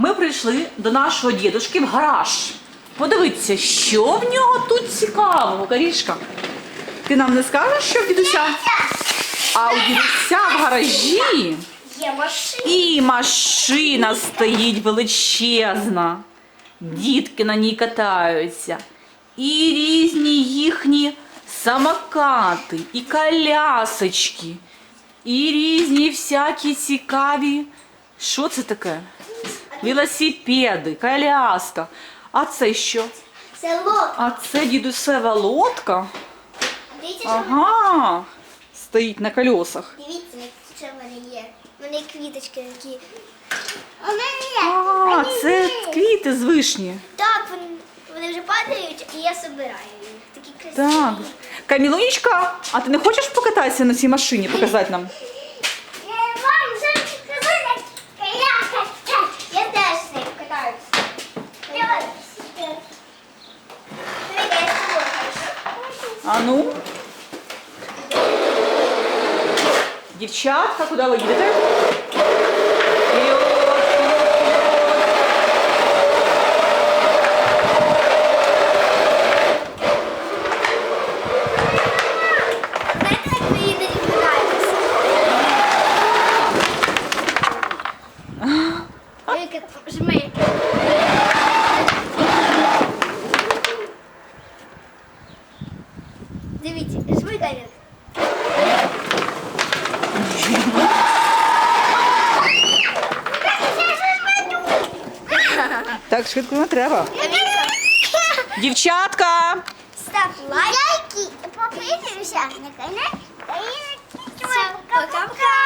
ми прийшли до нашого дідушки в гараж. Подивіться, що в нього тут цікавого, Карішка. Ти нам не скажеш, що в дідуся? А у дідуся в гаражі Є машина. і машина стоїть величезна. Дітки на ній катаються. І різні їхні самокати, і колясочки, і різні всякі цікаві. Що це таке? Велосипеди, коляска. А це що? Село. А це дідусева лодка. Дивіться, Ага. Стоїть на колесах. Дивіться, що в мене є. У мене квіточки такі. У мене є. А, Вони це є. квіти з вишні. Так, вони, вони вже падають, і я збираю їх. Такі красиві. Так. Камілунечка, а ти не хочеш покататися на цій машині, показати нам? А ну. Дівчатка, куди ви їдете? Вперед, Дивіться, жми Дамір. Так швидко не треба. Дівчатка! Став лайки, подписуйся на канал. Пока-пока.